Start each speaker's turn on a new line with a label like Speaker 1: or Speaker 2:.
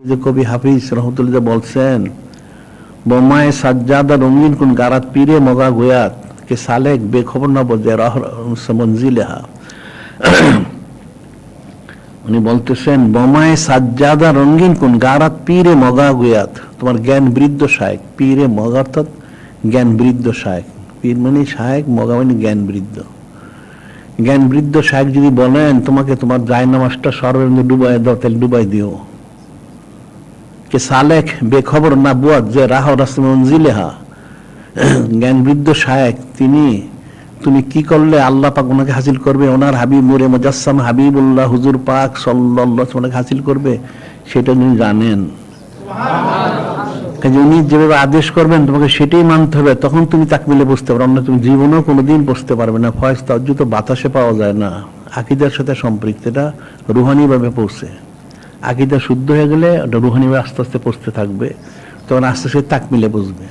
Speaker 1: যে কবি হাফিজ রহমতুল্লাহ বলছেন বোমায় সাজ্জাদা রঙিন কোন গারাত পীরে মগা গোয়াত, কে সালেক বেখবর না রহ, মঞ্জিলেহা। উনি বলতেছেন বোমায় সাজ্জাদা রঙিন কোন গারাত পীরে মগা গোয়াত, তোমার জ্ঞান বৃদ্ধ শায়ক। পীরে মগা অর্থাৎ জ্ঞান বৃদ্ধ শায়ক। পীর মানে শায়ক, মগা মানে জ্ঞান বৃদ্ধ। জ্ঞান বৃদ্ধ শায়ক যদি বলেন, তোমাকে তোমার জায়নামাজটা মধ্যে ডুবাই দাও, তাহলে ডুবাই দিও। কে সালেক বেখবর না বুয়াত যে রাহ রাস্তা মঞ্জিলেহা? জ্ঞান বৃদ্ধ শায়েক তিনি, তুমি কি করলে আল্লাহ পাক ওনাকে হাসিল করবে? ওনার হাবিব মুরে মুজাসসাম হাবিবুল্লাহ হুজুর পাক সাল্লাল্লাহু ওনাকে হাসিল করবে? সেটা উনি জানেন। কাজে উনি যেভাবে আদেশ করবেন, তোমাকে সেটাই মানতে হবে। তখন তুমি তাকমিলে বুঝতে পারো অন্য তুমি জীবনেও কোনোদিন বুঝতে পারবে না। ফয়েজ তাজ্জু তো বাতাসে পাওয়া যায় না। আকিদার সাথে সম্পৃক্ত, এটা রুহানি ভাবে পৌঁছে। আকিদা শুদ্ধ হয়ে গেলে ওটা রুহানি আস্তে আস্তে পড়তে থাকবে। তখন আস্তে আস্তে তাক মিলে বুঝবে